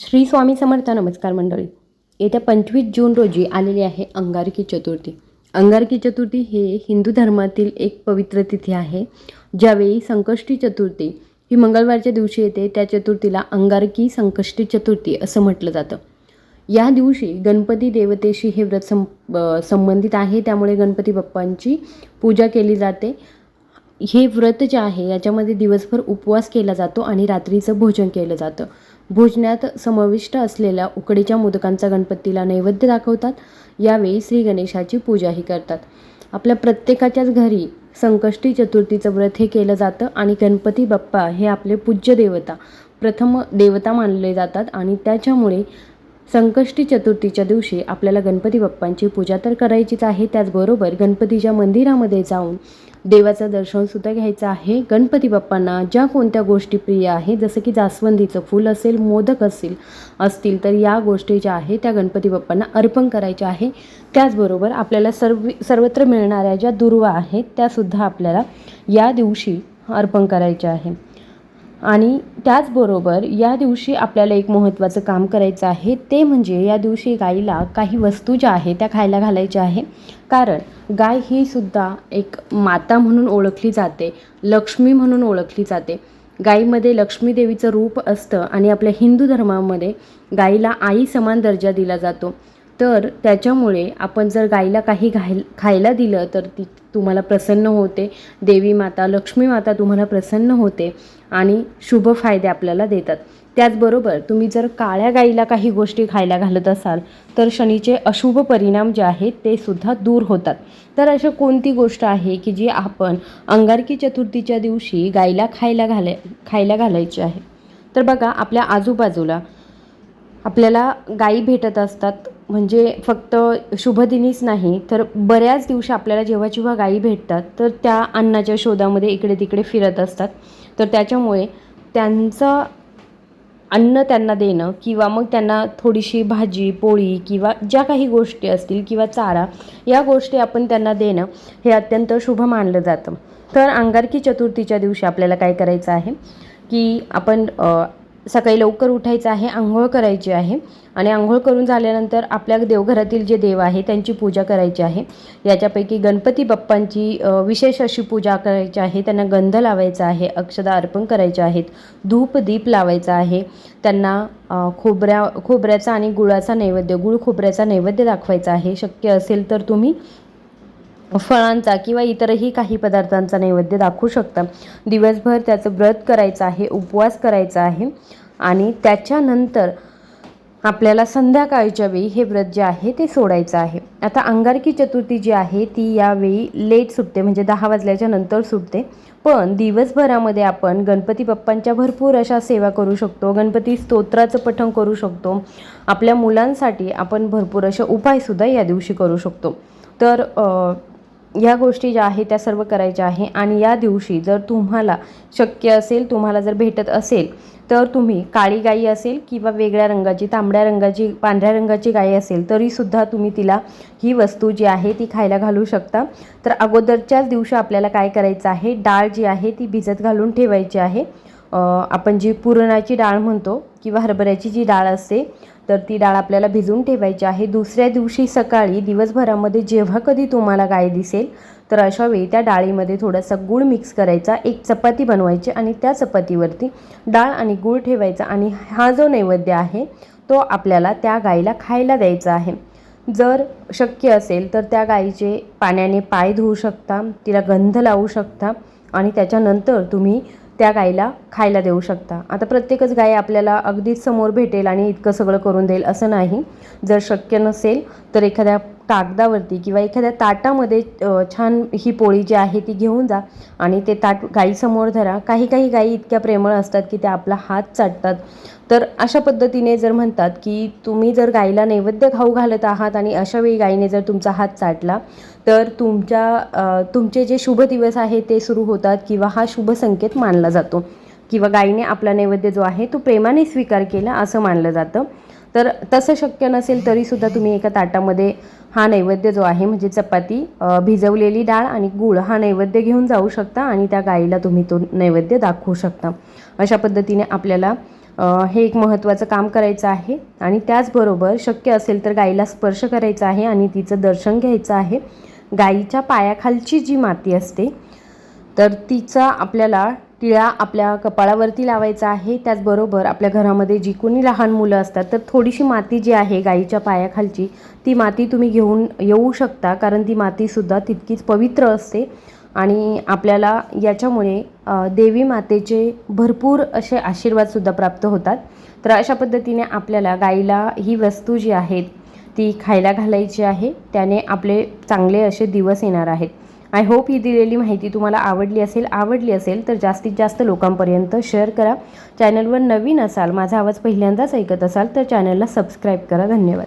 श्री स्वामी समर्थ नमस्कार मंडळी. येत्या पंचवीस जून रोजी आलेली आहे अंगारकी चतुर्थी. अंगारकी चतुर्थी हे हिंदू धर्मातील एक पवित्र तिथी आहे. ज्यावेळी संकष्टी चतुर्थी ही मंगळवारच्या दिवशी येते त्या चतुर्थीला अंगारकी संकष्टी चतुर्थी असं म्हटलं जातं. या दिवशी गणपती देवतेशी हे व्रत सं संबंधित आहे. त्यामुळे गणपती बाप्पांची पूजा केली जाते. हे व्रत जे आहे याच्यामध्ये दिवसभर उपवास केला जातो आणि रात्रीचं भोजन केलं जातं. भोजनात समाविष्ट असलेल्या उकडीच्या मोदकांचा गणपतीला नैवेद्य दाखवतात. यावेळी श्री गणेशाची पूजाही करतात. आपल्या प्रत्येकाच्याच घरी संकष्टी चतुर्थीचं व्रत हे केलं जातं आणि गणपती बाप्पा हे आपले पूज्य देवता. प्रथम देवता मानले जातात आणि त्याच्यामुळे संकष्टी चतुर्थीच्या दिवशी आपल्याला गणपती बाप्पांची पूजा तर करायचीच आहे त्याचबरोबर गणपतीच्या मंदिरामध्ये जाऊन देवाचं दर्शनसुद्धा घ्यायचं आहे. गणपती बाप्पांना ज्या कोणत्या गोष्टी प्रिय आहे जसं की जास्वंदीचं फूल असेल मोदक असेल असतील तर या गोष्टी ज्या आहे त्या गणपती बाप्पांना अर्पण करायच्या आहे. त्याचबरोबर आपल्याला सर्व सर्वत्र मिळणाऱ्या ज्या दुर्वा आहेत त्यासुद्धा आपल्याला या दिवशी अर्पण करायच्या आहे. आणि त्याचबरोबर या दिवशी आपल्याला एक महत्त्वाचं काम करायचं आहे ते म्हणजे या दिवशी गाईला काही वस्तू ज्या आहे त्या खायला घालायच्या आहे. कारण गाय ही सुद्धा एक माता म्हणून ओळखली जाते लक्ष्मी म्हणून ओळखली जाते. गाईमध्ये लक्ष्मी देवीचं रूप असतं आणि आपल्या हिंदू धर्मामध्ये गाईला आई समान दर्जा दिला जातो. तर त्याच्यामुळे आपण जर गाईला काही घाय खायला दिलं तर ती तुम्हाला प्रसन्न होते. देवी माता लक्ष्मी माता तुम्हाला प्रसन्न होते आणि शुभ फायदे आपल्याला देतात. त्याचबरोबर तुम्ही जर काळ्या गाईला काही गोष्टी खायला घालत असाल तर शनीचे अशुभ परिणाम जे आहेत ते सुद्धा दूर होतात. तर अशा कोणती गोष्ट आहे की जी आपण अंगारकी चतुर्थीच्या दिवशी गाईला खायला घालाय खायला घालायची आहे? तर बघा आपल्या आजूबाजूला आपल्याला गाई भेटत असतात. म्हणजे फक्त शुभदिनीच नाही तर बऱ्याच दिवशी आपल्याला जेव्हा जेव्हा गायी भेटतात तर त्या अन्नाच्या शोधामध्ये इकडे तिकडे फिरत असतात. तर त्याच्यामुळे त्यांचं अन्न त्यांना देणं किंवा मग त्यांना थोडीशी भाजी पोळी किंवा ज्या काही गोष्टी असतील किंवा चारा या गोष्टी आपण त्यांना देणं हे अत्यंत शुभ मानलं जातं. तर अंगारकी चतुर्थीच्या दिवशी आपल्याला काय करायचं आहे? की आपण सकाळी लवकर उठायचं आहे आंघोळ करायची आहे. आणि आंघोळ करून झाल्यानंतर आपल्या देवघरातील जे देव आहे त्यांची पूजा करायची आहे. याच्यापैकी गणपती बाप्पांची विशेष अशी पूजा करायची आहे. त्यांना गंध लावायचा आहे अक्षदा अर्पण करायचे आहेत धूप दीप लावायचा आहे. त्यांना खोबऱ्या खोबऱ्याचा आणि गुळाचा नैवेद्य गुळ खोबऱ्याचा नैवेद्य दाखवायचा आहे. शक्य असेल तर तुम्ही फळांचा किंवा इतरही काही पदार्थांचा नैवेद्य दाखवू शकता. दिवसभर त्याचं व्रत करायचं आहे उपवास करायचा आहे आणि त्याच्यानंतर आपल्याला संध्याकाळच्या वेळी हे व्रत जे आहे ते सोडायचं आहे. आता अंगारकी चतुर्थी जी आहे ती यावेळी लेट सुटते म्हणजे दहा वाजल्याच्या नंतर सुटते. पण दिवसभरामध्ये आपण गणपती बाप्पांच्या भरपूर अशा सेवा करू शकतो गणपती स्तोत्राचं पठण करू शकतो. आपल्या मुलांसाठी आपण भरपूर असे उपायसुद्धा या दिवशी करू शकतो. तर ह्या या गोष्टी ज्या आहेत त्या सर्व करायच्या आहे. आणि या दिवशी जर तुम्हाला शक्य असेल तुम्हाला जर भेटत असेल तर तुम्ही काळी गाई असेल किंवा वेगळ्या रंगाची तांबड्या रंगाची पांढऱ्या रंगाची गाई असेल तरीसुद्धा तुम्ही तिला ही वस्तू जी आहे ती खायला घालू शकता. तर अगोदरच्याच दिवशी आपल्याला काय करायचं आहे डाळ जी आहे ती भिजत घालून ठेवायची आहे. आपण जी पुरणाची डाळ म्हणतो किंवा हरभऱ्याची जी डाळ असते तर ती डाळ आपल्याला भिजवून ठेवायची आहे. दुसऱ्या दिवशी सकाळी दिवसभरामध्ये जेव्हा कधी तुम्हाला गाय दिसेल तर अशा वेळी त्या डाळीमध्ये थोडासा गूळ मिक्स करायचा. एक चपाती बनवायची आणि त्या चपातीवरती डाळ आणि गूळ ठेवायचा आणि हा जो नैवेद्य आहे तो आपल्याला त्या गाईला खायला द्यायचा आहे. जर शक्य असेल तर त्या गाईचे पाण्याने पाय धुवू शकता तिला गंध लावू शकता आणि त्याच्यानंतर तुम्ही त्या गाईला खायला देऊ शकता. आता प्रत्येकच गाय आपल्याला अगदीच समोर भेटेल आणि इतकं सगळं करून देईल असं नाही. जर शक्य नसेल तर एखाद्या कागदावरती किंवा एखाद्या ताटामध्ये छान ही पोळी जी आहे ती घेऊन जा आणि ते ताट गाईसमोर धरा. काही काही गायी इतक्या प्रेमळ असतात की ते आपला हात चाटतात. तर अशा पद्धतीने जर म्हणतात की तुम्ही जर गाईला नैवेद्य खाऊ घालत आहात आणि अशा वेळी गाईने जर तुमचा हात चाटला तर तुमच्या तुमचे जे शुभ दिवस आहे ते सुरू होतात किंवा हा शुभ संकेत मानला जातो. किंवा गाईने आपला नैवेद्य जो आहे तो प्रेमाने स्वीकार केला असं मानलं जातं. तर तसं शक्य नसेल तरीसुद्धा तुम्ही एका ताटामध्ये हा नैवेद्य जो आहे म्हणजे चपाती भिजवलेली डाळ आणि गूळ हा नैवेद्य घेऊन जाऊ शकता आणि त्या गाईला तुम्ही तो नैवेद्य दाखवू शकता. अशा पद्धतीने आपल्याला हे एक महत्त्वाचं काम करायचं आहे आणि त्याचबरोबर शक्य असेल तर गाईला स्पर्श करायचा आहे आणि तिचं दर्शन घ्यायचं आहे. गाईच्या पायाखालची जी माती असते तर तिचा आपल्याला टिळा आपल्या कपाळावरती लावायचा आहे. त्याचबरोबर आपल्या घरामध्ये जी कोणी लहान मुलं असतात तर थोडीशी माती जी आहे गाईच्या पायाखालची ती माती तुम्ही घेऊन येऊ शकता कारण ती मातीसुद्धा तितकीच पवित्र असते. आणि आपल्याला याच्यामुळे देवी मातेचे भरपूर असे आशीर्वादसुद्धा प्राप्त होतात. तर अशा पद्धतीने आपल्याला गाईला ही वस्तू जी आहेत ती खायला घालायची आहे. त्याने आपले चांगले असे दिवस येणार आहेत. आय होप ही दिलेली माहिती तुम्हाला आवडली असेल आवडली असेल तर जास्तीत जास्त लोकांपर्यंत शेअर करा. चॅनलवर नवीन असाल माझा आवाज पहिल्यांदाच ऐकत असाल तर चॅनलला सबस्क्राईब करा. धन्यवाद.